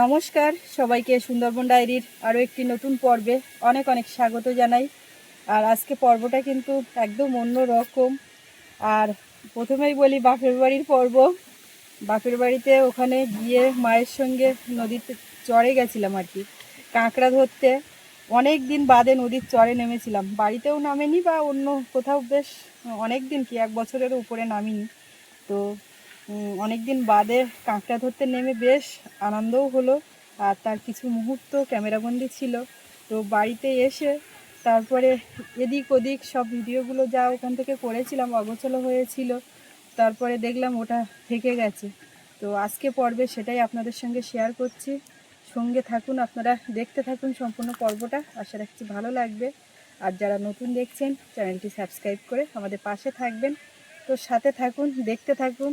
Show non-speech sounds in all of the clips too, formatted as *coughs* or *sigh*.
নমস্কার, সবাইকে সুন্দরবন ডায়েরির আরও একটি নতুন পর্বে অনেক অনেক স্বাগত জানাই। আর আজকে পর্বটা কিন্তু একদম অন্য রকম। আর প্রথমেই বলি বাপের বাড়ির পর্ব। বাপের বাড়িতে ওখানে গিয়ে মায়ের সঙ্গে নদীতে চড়ে গেছিলাম আর কি, কাঁকড়া ধরতে। অনেক দিন বাদে নদীর চরে নেমেছিলাম। বাড়িতেও নামেনি বা অন্য কোথাও বেশ অনেক দিন কি, এক বছরের উপরে নামিনি। তো অনেক দিন বাদে কাঁকড়া ধরতে নেমে বেশ আনন্দও হলো, আর তার কিছু মুহূর্ত ক্যামেরাবন্দি ছিল। তো বাড়িতে এসে তারপরে এদিক ওদিক সব ভিডিওগুলো যা ওখান থেকে করেছিলাম, অগোছলো হয়েছিল, তারপরে দেখলাম ওটা থেকে গেছে। তো আজকে পর্বে সেটাই আপনাদের সঙ্গে শেয়ার করছি। সঙ্গে থাকুন, আপনারা দেখতে থাকুন সম্পূর্ণ পর্বটা, আশা রাখছি ভালো লাগবে। আর যারা নতুন দেখছেন, চ্যানেলটি সাবস্ক্রাইব করে আমাদের পাশে থাকবেন। তো সাথে থাকুন, দেখতে থাকুন।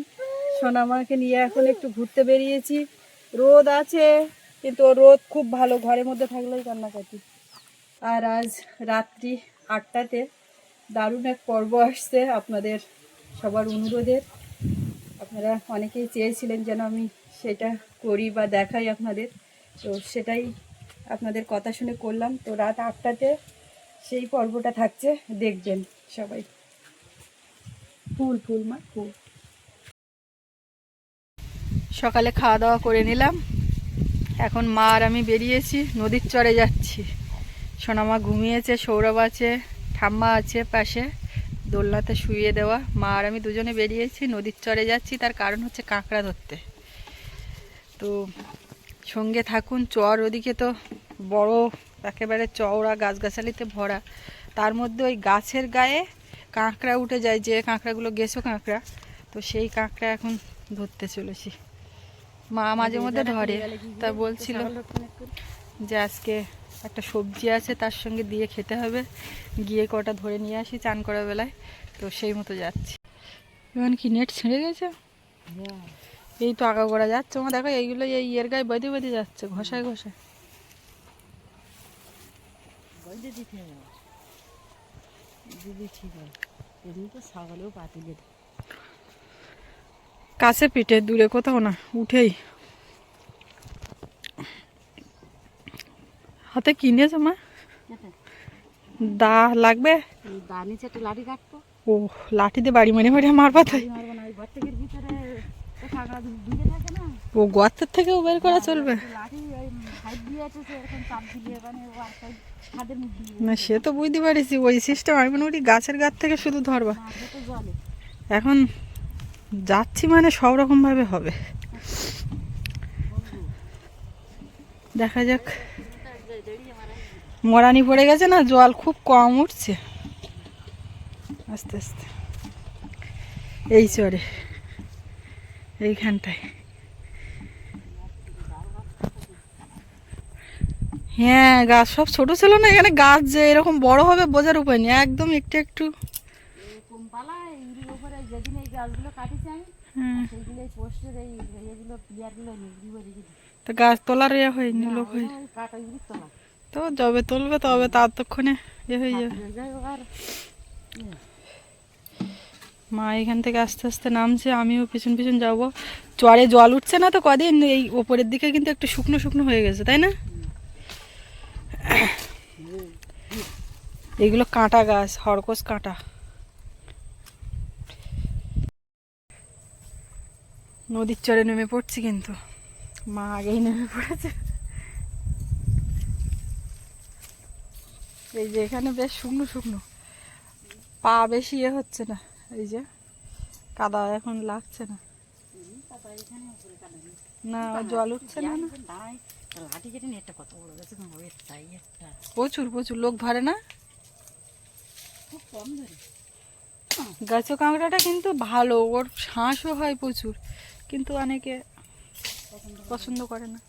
সোনামাকে নিয়ে এখন একটু ঘুরতে বেরিয়েছি। রোদ আছে, কিন্তু রোদ খুব ভালো, ঘরের মধ্যে থাকলেই কান্নাকাটি আর আজ রাত্রি আটটাতে দারুণ এক পর্ব আসছে আপনাদের সবার অনুরোধের আপনারা অনেকেই চেয়েছিলেন যেন আমি সেটা করি বা দেখাই আপনাদের। তো সেটাই আপনাদের কথা শুনে করলাম। তো রাত আটটাতে সেই পর্বটা থাকছে, দেখবেন সবাই। ফুল ফুল মা, ফুল। সকালে খাওয়া দাওয়া করে নিলাম। এখন মা আর আমি বেরিয়েছি, নদীর চরে যাচ্ছি। সোনামা ঘুমিয়েছে, সৌরভ আছে, ঠাম্মা আছে পাশে, দোলনাতে শুইয়ে দেওয়া। মা আর আমি দুজনে বেরিয়েছি, নদীর চরে যাচ্ছি, তার কারণ হচ্ছে কাঁকড়া ধরতে। তো সঙ্গে থাকুন, চর ওদিকে তো বড়, একেবারে চওড়া গাছগাছালিতে ভরা। তার মধ্যে ওই গাছের গায়ে কাঁকড়া উঠে যায়, যে কাঁকড়াগুলো গেছো কাঁকড়া, তো সেই কাঁকড়া এখন ধরতে চলেছি। মা মাঝে মধ্যে ধরে। তা বলছিল যে আজকে একটা সবজি আছে তার সঙ্গে দিয়ে খেতে হবে। গিয়ে কটা ধরে নিয়ে আসি চান করার বেলায়। তো সেই মতো যাচ্ছি। এখন কি নেট ছেড়ে গেছে? এই তো আগা করা যাচ্ছে। আমার দেখো এইগুলো এই ইয়ের গায়ে বেঁধে বেঁধে যাচ্ছে ঘষায় ঘষায়। দিদি ঠিক আছে এমনি তো ছাগলেও পাতিলে কাছে পিঠে, দূরে কোথাও না, উঠেই। হাতে কিনেছো মা? দা লাগবে? দা নিচে একটা লাঠি কাটতো ও লাঠি দিয়ে বাড়ি মারি মারি থাকে না ও গর্তের থেকেও বের করা চলবে। না, সে তো বুঝতে পারিছি, ওই সিস্টেম আমি মনে করি গাছের গাছ থেকে শুধু ধরবা। এখন যাচ্ছি মানে সব রকম ভাবে হবে। দেখা যাক। মরানি পড়ে গেছে না? জল খুব কম উঠছে। আস্তে আস্তে। এই চরে। এইখানটায়। হ্যাঁ গাছ সব ছোট ছিল না? এখানে গাছ যে এরকম বড় হবে বোঝার উপায় নেই। একদম একটু একটু পোস্টের এই রেখে তো গাছ তোলার ইয়ে হয়নি লোক হয়ে কাটা ইউরির তোলা। তো যবে তুলবে তবে ততক্ষণে ইয়ে হয়ে যাবে। আর মা এখান থেকে আস্তে আস্তে নামছে আমিও পিছন পিছন যাব। চরে জল উঠছে না তো কদিন এই ওপরের দিকে কিন্তু একটু শুকনো শুকনো হয়ে গেছে তাই না? এগুলো কাঁটা গাছ হরকস কাঁটা। নদীর চরে নেমে পড়ছি কিন্তু। মা আগেই নেমে পড়েছে। এই যে এখানে বেশ শুকনো শুকনো। পা বেশি ইয়ে হচ্ছে না। এই যে কাদা এখন লাগছে না। না, জল উঠছে না প্রচুর প্রচুর। লোক ধরে না? খুব কম ধরে। গাছ কাঁকড়াটা কিন্তু ভালো, ওর শাঁসও হয় প্রচুর, কিন্তু অনেকে পছন্দ করে না।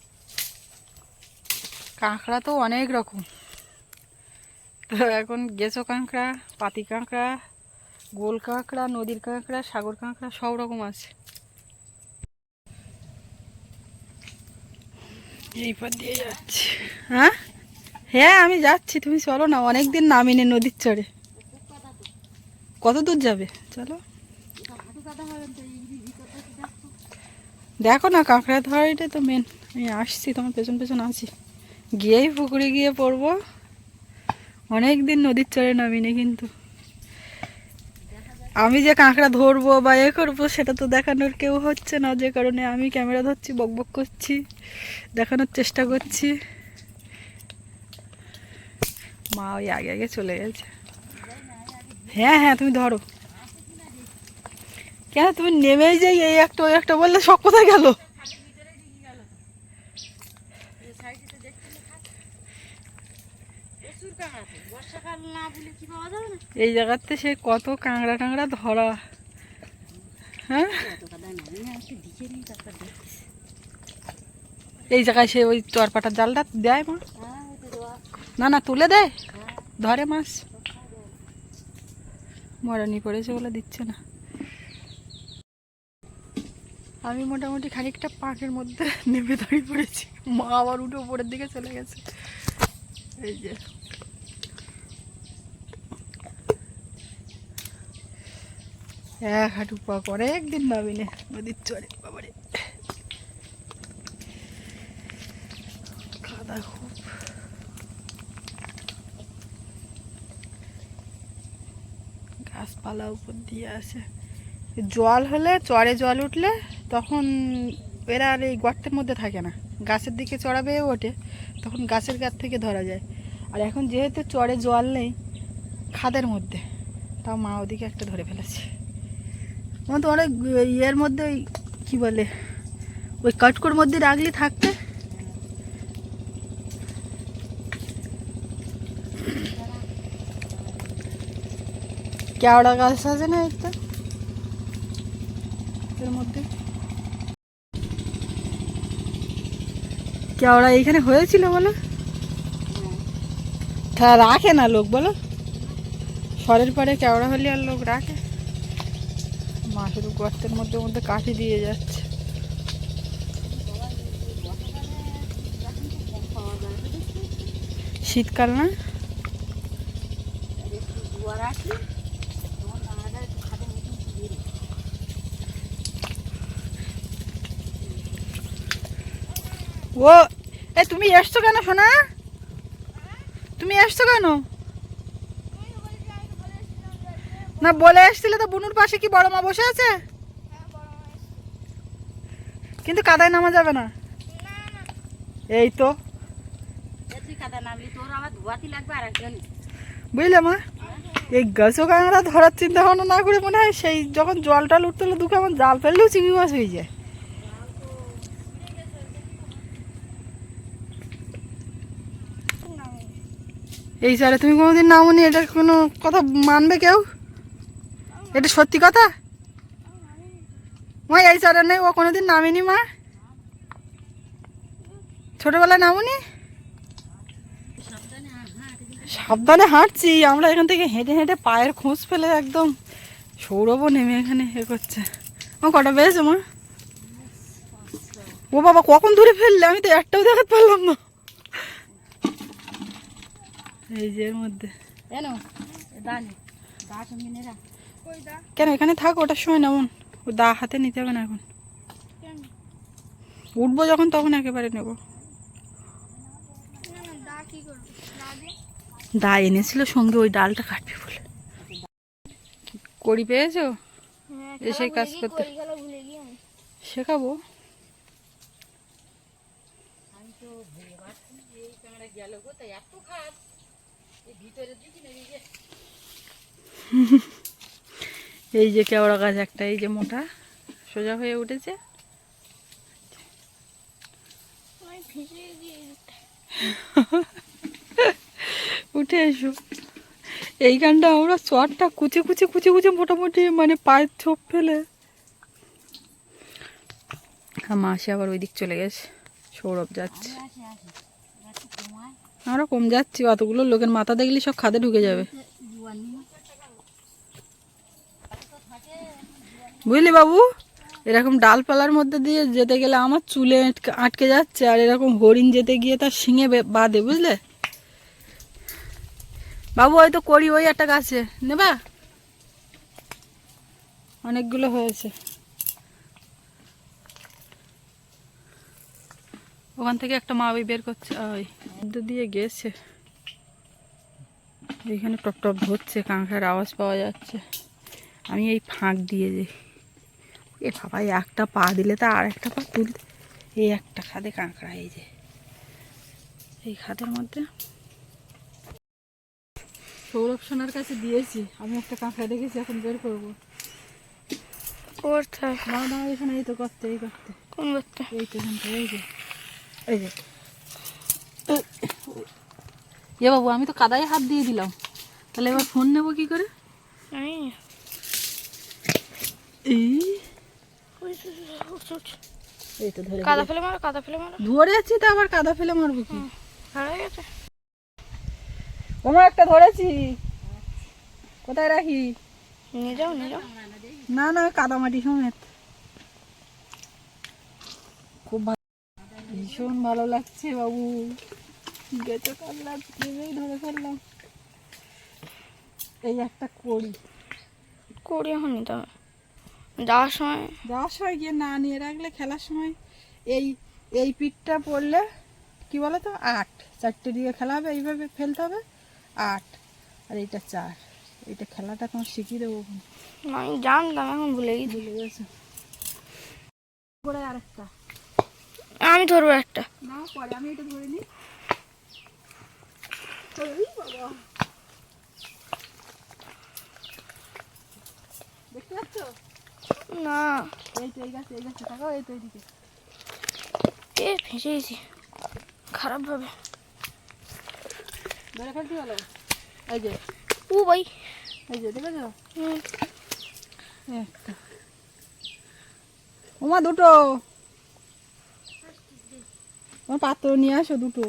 কাঁকড়া তো অনেক রকম। তো এখন গেছো কাঁকড়া, পাতি কাঁকড়া, গোল কাঁকড়া, নদীর কাঁকড়া, সাগর কাঁকড়া, সব রকম আছে। এই দিয়ে যাচ্ছি। হ্যাঁ? হ্যাঁ আমি যাচ্ছি, তুমি চলো না অনেক দিন নামিনি নদীর চড়ে কত দূর যাবে? চলো। দেখো না কাঁকড়া ধরাইটা তো মেন আমি আসছি, তোমার পেছন পেছন আছি। গিয়েই পুকুরে গিয়ে পড়ব। অনেক দিন নদীর চরে নামিনি কিন্তু। আমি যে কাঁকড়া ধরবো বা এ করব, সেটা তো দেখানোর কেউ হচ্ছে না। যে কারণে আমি ক্যামেরা ধরছি, বক বক করছি, দেখানোর চেষ্টা করছি। মা ওই আগে আগে চলে গেছে। হ্যাঁ হ্যাঁ তুমি ধরো। কেন তুমি নেমেই যাই এই একটা, ওই একটা বললে সব কোথায় গেল? এই জায়গাতে সে কত কাঁকড়া টাংড়া ধরা। হ্যাঁ? এই জায়গায় সে ওই চরপাটার জালটা দেয় মা। না না, তুলে দেয় ধরে মাছ। মরানি পড়েছে বলে দিচ্ছে না। আমি মোটামুটি খানিকটা পাঁকের মধ্যে *laughs* নেমে দাঁড়িয়ে পড়েছি। মা আবার উঠে উপরের দিকে চলে গেছে। এই যে। এক হাঁটু পা করে একদিন নামি নে নদীর চরে, বাবারে। কাদা খুব। গাছপালা উপর দিয়ে আছে জল হলে চড়ে জল উঠলে তখন এরা আর এই গর্তের মধ্যে থাকে না। গাছের দিকে চড়া বেয়ে ওঠে, তখন গাছের গাছ থেকে ধরা যায়। আর এখন যেহেতু চড়ে জল নেই, খাদের মধ্যে, তাও মা ওদিকে একটা ধরে ফেলেছে। আমার তো অনেক ইয়ের মধ্যে ওই কী বলে, ওই কাটকোর মধ্যে রাখলে থাকতে কেওড়া গাছ আছে না একটা? এর মধ্যে? কেওড়া এইখানে হয়েছিল বলো? তা রাখে না লোক বলো? সরের পরে কেওড়া হলে আর লোক রাখে? মা শুধু গর্তের মধ্যে মধ্যে কাঠি দিয়ে যাচ্ছে। শীতকাল না আর একটু জোয়ার আসলে তখন কাঁকড়াটা একটু খাদের মতন বেরো ও এ তুমি এসছো কেন সোনা? তুমি এসছো কেন? না বলে এসছিলে তো বুনুর পাশে কি বড় মা বসে আছে? কিন্তু কাদায় নামা যাবে না। এই তো। বুঝলে মা? এই গাছও কাঁকড়া ধরার চিন্তা ভাবনা না করে মনে হয় সেই যখন জল টল উঠতে হলে দুটো আমার জাল ফেললেও চিংড়ি মাছ হয়ে যায়। এই স্যারে, তুমি কোনোদিন নামনি, এটা কোনো কথা মানবে কেউ? এটা সত্যি কথা? মা, এই স্যারে নেই, ও কোনোদিন নামেনি, মা? ছোটবেলায় নামনি? সাবধানে সাবধানে হাঁটছি, আমরা এখান থেকে হেঁটে হেঁটে পায়ের খোঁজ ফেলে একদম সৌরভও নেমে এখানে এ করছে। ও কটা পেয়েছ মা? ও বাবা, কখন ধরে ফেললে? আমি তো একটাও দেখাতে পারলাম না। এই যে এর মধ্যে। কেন এখানে থাক ওটার সময় নেমন ও দা হাতে নিতে হবে না এখন। উঠবো যখন তখন একেবারে নেব। দা এনেছিল সঙ্গে ওই ডালটা কাটবে বলে। করি পেয়েছ? এসে কাজ করতে। শেখাবো? আমি তো গেল কোথায়? এত খাস এই যে কেওড়া গাছ একটা, এই যে মোটা, সোজা হয়ে উঠেছে। উঠে এসো। এইখানটা আমরা চরটা কুচে কুচে কুচে কুচে মোটামুটি মানে পায়ের ছোপ ফেলে। মাসি আবার ওই দিক চলে গেছে, সৌরভ যাচ্ছে আসে আসে একটু কমায় আমরা কম যাচ্ছি, অতগুলো লোকের মাথা দেখলে সব খাদে ঢুকে যাবে। বুঝলি বাবু? এরকম ডালপালার মধ্যে দিয়ে যেতে গেলে আমার চুলে আটকে- যাচ্ছে, আর এরকম হরিণ যেতে গিয়ে তার শিঙে বাঁধে, বুঝলে? বাবু হয়তো করি ওই একটা গাছে, নেবা? অনেকগুলো হয়েছে। ওখান থেকে একটা মাবি বের করছে ওই দিয়ে গেছে। এইখানে টপ টপ ধরছে কাঁকড়ার আওয়াজ পাওয়া যাচ্ছে। আমি এই ফাঁক দিয়ে যাই এ বাবা একটা পা দিলে তো আর একটা পা তুলতে এই একটা খাদে কাঁকড়া এই যে এই খাদের মধ্যে। সৌরভ সোনার কাছে দিয়েছি আমি একটা কাঁকড়া দেখেছি এখন বের করব। কোথায় না না এখানে এই তো করতে এই করতে। কোন করতে? এই তো এই যে। এই যে। এ বাবু আমি তো কাদায় হাত দিয়ে দিলাম। তাহলে এবার ফোন নেব কি করে? এই। তো, ধরে কাদা ফেলে মারো কাদা ফেলে মারো। ধরেছি তো আবার কাদা ফেলে মারবো কি? গেছে। তোমার একটা ধরেছি। কোথায় রাখি? নিয়ে যাও নিয়ে যাও। না না কাদামাটি সমেত। খুব ভালো ভীষণ ভালো লাগছে বাবু। গেছো কাল্লা ভেবেই ধরে ফেললাম। এই একটা করি করি এখন নিতে হবে যাওয়ার সময় যাওয়ার সময় গিয়ে না নিয়ে রাখলে খেলার সময় এই এই পিঠটা পড়লে কি বলো তো আট। চারটে দিকে খেলা হবে এইভাবে ফেলতে হবে। আট। আর এইটা চার। এইটা খেলাটা তোমার শিখিয়ে দেবো আমি জানতাম এখন ভুলে গেছি। ভুলে গেছো। পরে আরেকটা। আমি ধরবো একটা। না পরে আমি এটা ধরে নিই। দেখতে পাচ্ছ? না। এই তো এই গাছে এই গাছে তাকাও এই তো এইদিকে এ ফেঁসে গেছি। খারাপ ভাবে। ধরে ফেলতে এই যে। ও ভাই। এই যে দেখেছ? হুম, একটা। ওমা দুটো। তোমার পাত্র নিয়ে আসো দুটো।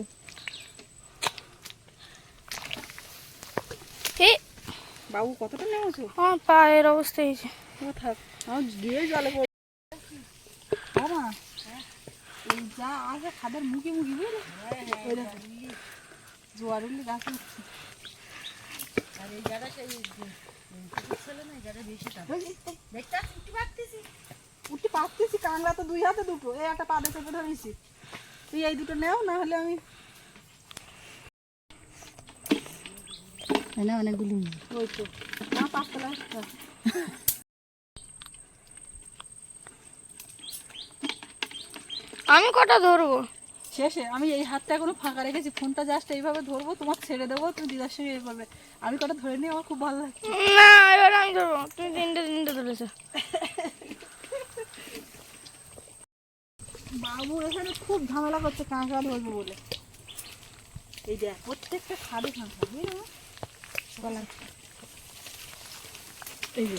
বাবু কতটা নেমেছো আমার পায়ের অবস্থা হয়েছে ও থাক আমার গিয়ে জলে বাবা যা আছে খাদের মুখে মুখে বুঝলে? দেখো জোয়ার উঠলে গাছে উঠছে। আর এই জায়গা সেই ছিল না এই জায়গা বেশি দেখতে উঠতে পারতেছি উঠতে পারতেছি কাংলা তো দুই হাতে দুটো। এই একটা পাদে চেপে ধরেছি। তুই এই দুটো নেও না হলে আমি না অনেকগুলি। ওই তো। না পাঁচতলা। আমি কটা ধরবো? শেষে আমি এই হাতটা এখনও ফাঁকা রেখেছি ফোনটা জাস্ট এইভাবে ধরবো তোমার ছেড়ে দেবো তুমি দিদার সঙ্গে করবে। আমি কটা ধরে নিই আমার খুব ভালো লাগছে না এবার আমি ধরবো। তুমি তিনটে তিনটে ধরেছো। *laughs* বাবু, এখানে খুব ঝামেলা করছে কাঁকড়া ধরবো বলে। এই দেখ, প্রত্যেকটা খাদে কাঁকড়া। এই যে।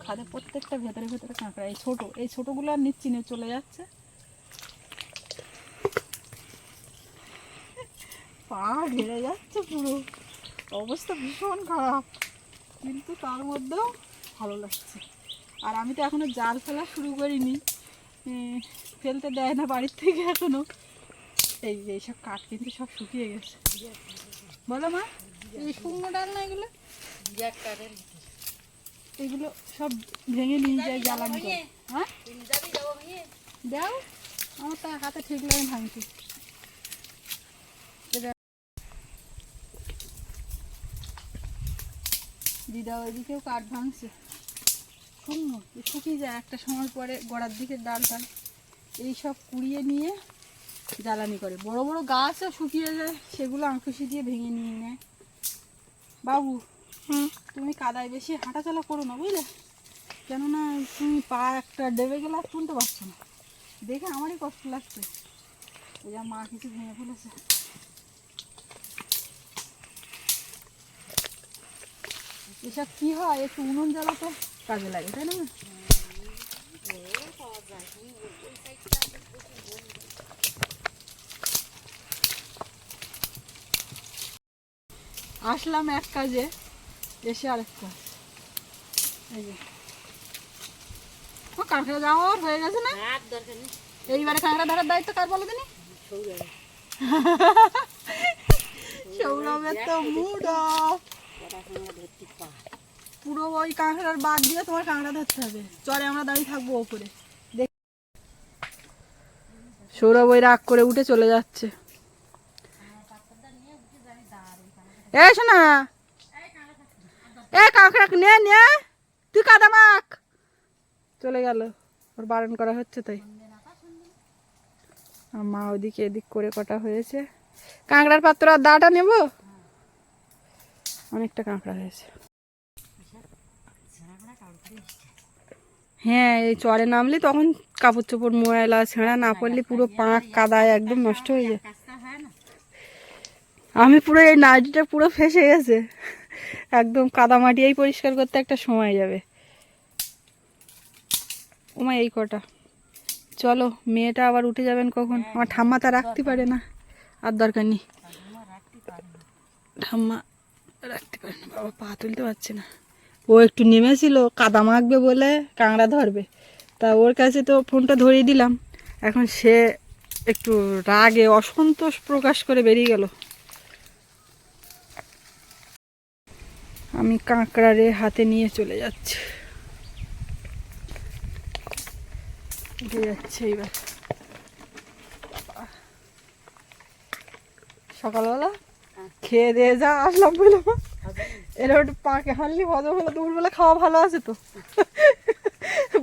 খাদে প্রত্যেকটা ভেতরে ভেতরে কাঁকড়া। এই ছোট, এই ছোটগুলো আর নিচ্ছি না, চলে যাচ্ছে। পা ঘেরে যাচ্ছে পুরো। অবস্থা ভীষণ খারাপ। কিন্তু তার মধ্যেও ভালো লাগছে। আর আমি তো এখনও জাল ফেলা শুরু করিনি। ফেলতে দেয় না বাড়ির থেকে এখনও। এই যে এইসব কাঠ কিন্তু সব শুকিয়ে গেছে। বলো মা, এই শুকনো ডাল না এগুলো? এগুলো সব ভেঙে নিয়ে যায় জ্বালানি হ্যাঁ? দাও, আমার তো হাতে ঠিক লাগে ভাঙছি দিদা ওইদিকেও কাঠ ভাঙছে। শুকনো শুকিয়ে যায় একটা সময় পরে গোড়ার দিকে ডাল ডাল এই সব কুড়িয়ে নিয়ে জ্বালানি করে। বড় বড় গাছও শুকিয়ে যায় সেগুলো আঁকুশি দিয়ে ভেঙে নিয়ে নেয়। বাবু হুম। তুমি কাদায় বেশি হাঁটাচলা করো না বুঝলে? কেননা তুমি পা একটা ডেবে গেলে আর তুলতে পারছ না। দেখে আমারই কষ্ট লাগছে। ওই যা মা কিছু ভেঙে ফেলেছে। এসব কি হয়? একটু উনুন জ্বালাতে। কাজে লাগে তাই না? আসলাম এক কাজে এসে আরেক কাজ। এই যে। কাঁকড়া যাওয়ার হয়ে গেছে না? এইবারে কাঁকড়া ধরার দায়িত্ব কার বলো দিনি সৌরভ। সৌরভের তো মুড অফ। কটা সময় ধরতে পা পুরো ওই কাঁকড়ার বাদ দিয়ে তোমার কাঁকড়া ধরতে হবে। চলে, আমরা দাঁড়িয়ে থাকব ওপরে। সৌরভ ওই রাগ করে উঠে চলে যাচ্ছে। এ, শোনা এ, কাঁকড়া নে নে। তুই কাদা মাখ। চলে গেল। ওর বারণ করা হচ্ছে তাই। মা ওদিকে এদিক করে কটা হয়েছে। কাঁকড়ার পাত্র আর দাটা নেব? অনেকটা কাঁকড়া হয়েছে। হ্যাঁ এই চরে নামলে তখন কাপড় চোপড় ময়লা ছেঁড়া না পড়লে পুরো পাঁক কাদায় একদম নষ্ট হয়ে যায়। হয় আমি পুরো এই নাইটিটা পুরো ফেসে গেছে। একদম কাদা মাটি পরিষ্কার করতে একটা সময় যাবে। ওমা এই কটা। চলো মেয়েটা আবার উঠে যাবেন কখন? আমার ঠাম্মা তা রাখতে পারে না। আর দরকার নেই। ঠাম্মা রাখতে পারে না বাবা পা তুলতে পারছে না। ও একটু নেমেছিল কাদা মাখবে বলে কাঁকড়া ধরবে। তা ওর কাছে তো ফোনটা ধরিয়ে দিলাম। এখন সে একটু রাগে অসন্তোষ প্রকাশ করে বেরিয়ে গেল। আমি কাঁকড়ারে হাতে নিয়ে চলে যাচ্ছি। উঠে যাচ্ছে এইবার। সকালবেলা? খেয়ে দিয়ে যা আসলাম বললাম এরকম একটু পাকে হানলি, হজম হলো, দুপুরবেলা খাওয়া ভালো আছে তো।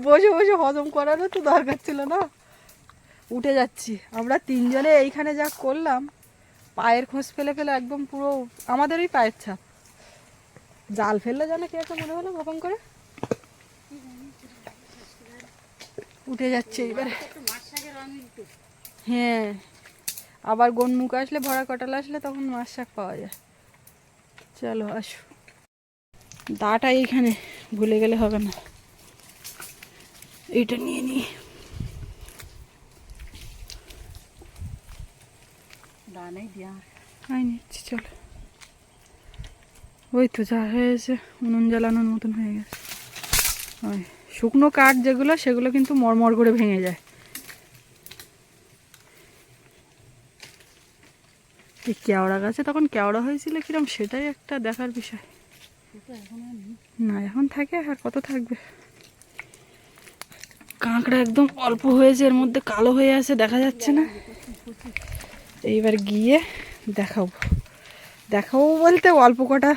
বসে বসে হজম করারও তো দরকার ছিল না। উঠে যাচ্ছি। আমরা তিনজনে এইখানে যা করলাম, পায়ের খোঁজ ফেলে ফেলে একদম পুরো আমাদেরই পায়ের ছাপ। জাল ফেললে যেন কি একটা, মনে হলো গোপন করে? উঠে যাচ্ছে এবারে হ্যাঁ আবার গনমুখ আসলে, ভরা কটাল আসলে তখন মাছ শাক পাওয়া যায়। চলো আসো। দাটা এইখানে ভুলে গেলে হবে না। এইটা নিয়ে নিই দানাই দেওয়া আই নিচ্ছি চলো। ওই তো যা হয়েছে উনুন জ্বালানোর মতন হয়ে গেছে। ওই শুকনো কাঠ যেগুলো সেগুলো কিন্তু মরমর করে ভেঙে যায়। এই কেওড়া গাছে তখন কেওড়া হয়েছিল কিরম সেটাই একটা দেখার বিষয়। না এখন থাকে আর কত থাকবে? কাঁকড়া একদম অল্প হয়েছে এর মধ্যে কালো হয়ে আছে দেখা যাচ্ছে না। এইবার গিয়ে দেখাবো। দেখাবো বলতে অল্প কটা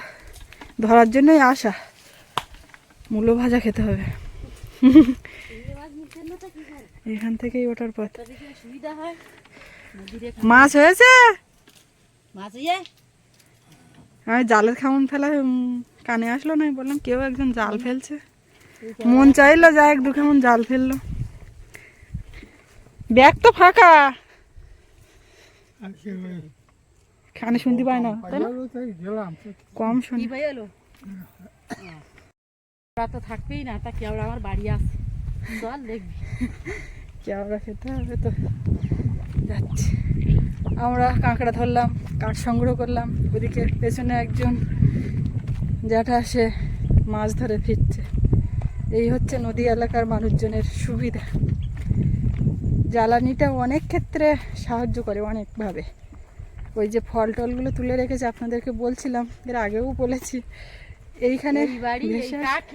ধরার জন্যই আসা মূলো ভাজা খেতে হবে। এখান থেকেই ওঠার পথ। সুবিধা হয়? মাছ হয়েছে? আমি জালের খামন ফেলা কানে আসলো না বললাম কেউ একজন জাল ফেলছে। মন চাইলো যা এক দু জাল ফেলল। ব্যাগ তো ফাঁকা। কানে শুনতে পায় না তাই না? কম শুনি। তো থাকবেই না তা কেউ আমার বাড়ি আছে। চল দেখবি। কেওড়া খেতে হবে তো। যাচ্ছি। আমরা কাঁকড়া ধরলাম কাঠ সংগ্রহ করলাম। ওদিকে পেছনে একজন জ্যাঠা সে মাছ ধরে ফিরছে। এই হচ্ছে নদী এলাকার মানুষজনের সুবিধা। জ্বালানিটা অনেক ক্ষেত্রে সাহায্য করে অনেকভাবে। ওই যে ফল টলগুলো তুলে রেখেছে আপনাদেরকে বলছিলাম এর আগেও বলেছি। এইখানে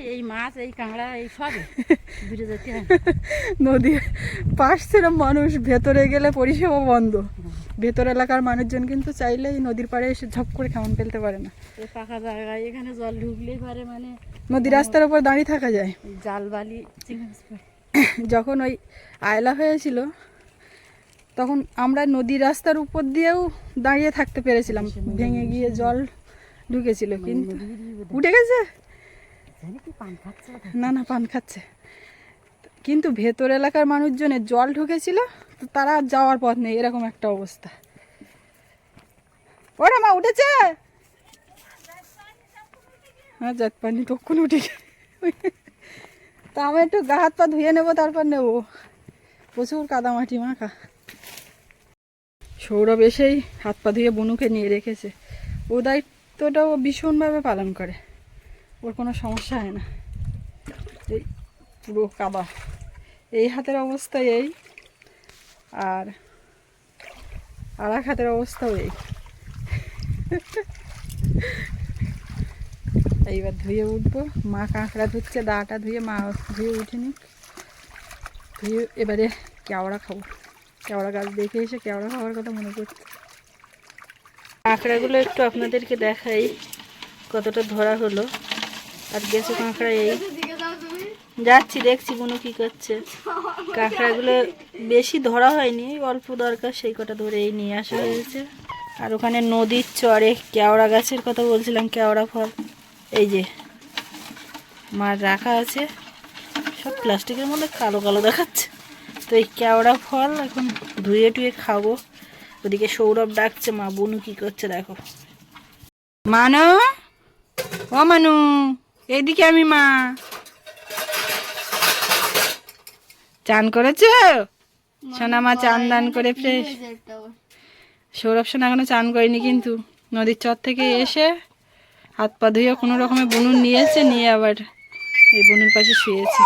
এই মাছ এই কাঁকড়া এই সবই। *laughs* নদীর পাশ ছেড়ে মানুষ ভেতরে গেলে পরিষেবা বন্ধ। ভেতর এলাকার মানুষজন কিন্তু চাইলেই নদীর পাড়ে এসে ঝপ করে খামন ফেলতে পারে না। পাকা জায়গায় এখানে জল ঢুকলেই পারে মানে নদী রাস্তার উপর দাঁড়িয়ে থাকা যায়। জাল বালি। *coughs* যখন ওই আয়লা হয়েছিল তখন আমরা নদী রাস্তার উপর দিয়েও দাঁড়িয়ে থাকতে পেরেছিলাম। ভেঙে গিয়ে জল ঢুকেছিল কিন্তু উঠে গেছে। পান খাচ্ছে? না না পান খাচ্ছে। কিন্তু ভেতর এলাকার মানুষজনের জল ঢুকেছিল। তারা যাওয়ার পথ নেই, এরকম একটা অবস্থা। ওরা মা, উঠেছে? হ্যাঁ যাক, পানি তখন উঠে তা আমি একটু গা হাত পা ধুয়ে নেব, তারপর নেব। প্রচুর কাদামাটি মাখা সৌরভ এসেই হাত পা ধুয়ে বনুকে নিয়ে রেখেছে। ও দায়িত্বটা ও ভীষণভাবে পালন করে। ওর কোনো সমস্যা হয় না। এই পুরো কাদা। এই হাতের অবস্থা এই। আর এক হাতের অবস্থাও এই। এইবার ধুয়ে উঠবো। মা কাঁকড়া ধুচ্ছে, দাটা ধুয়ে, মা ধুয়ে উঠেনি। ধুয়ে এবারে কেওড়া খাব। কেওড়া গাছ দেখে এসে কেওড়া খাওয়ার কথা মনে করছে কাঁকড়াগুলো একটু আপনাদেরকে দেখাই কতটা ধরা হলো। আর গেছে কাঁকড়া এই। যাচ্ছি দেখছি বুনু কি করছে। *laughs* কাঁকড়াগুলো বেশি ধরা হয়নি অল্প দরকার সেই কটা ধরেই নিয়ে আসা হয়েছে। আর ওখানে নদীর চরে কেওড়া গাছের কথা বলছিলাম কেওড়া ফল। এই যে মার রাখা আছে। সব প্লাস্টিকের মধ্যে কালো কালো দেখাচ্ছে। তো এই কেওড়া ফল এখন ধুয়ে টুয়ে খাব। ওদিকে সৌরভ ডাকছে মা বুনু কি করছে দেখো। মানো? ও মানু এইদিকে আমি মা। চান করেছ? সোনা মা চান দান করে ফ্রেশ। সৌরভ সোনা এখনও চান করিনি কিন্তু। নদীর চর থেকে এসে হাত পা ধুয়ে কোনো রকমে বুনুন নিয়েছে নিয়ে আবার এই বুনুর পাশে শুয়েছে।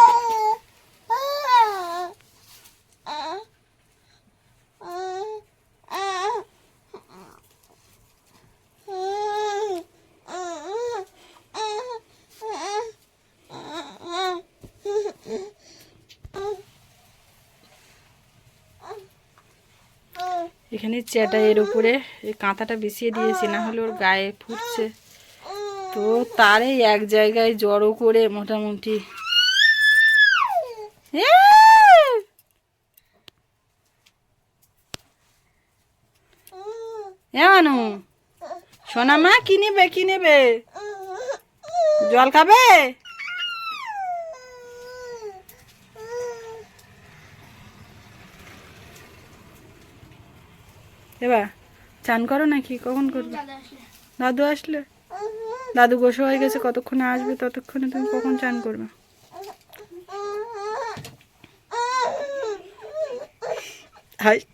এখানে চ্যাটাইয়ের উপরে। এই কাঁথাটা বিছিয়ে দিয়েছি, না হলে ওর গায়ে ফুটছে। তো তারে এক জায়গায় জড়ো করে মোটামুটি। মানু সোনা মা কি নেবে কি নেবে? জল খাবে? এবার চান করো নাকি? কখন করবে? দাদু আসলে। দাদু গোসা হয়ে গেছে কতক্ষণে আসবে ততক্ষণে তুমি কখন চান করবে? হাইট।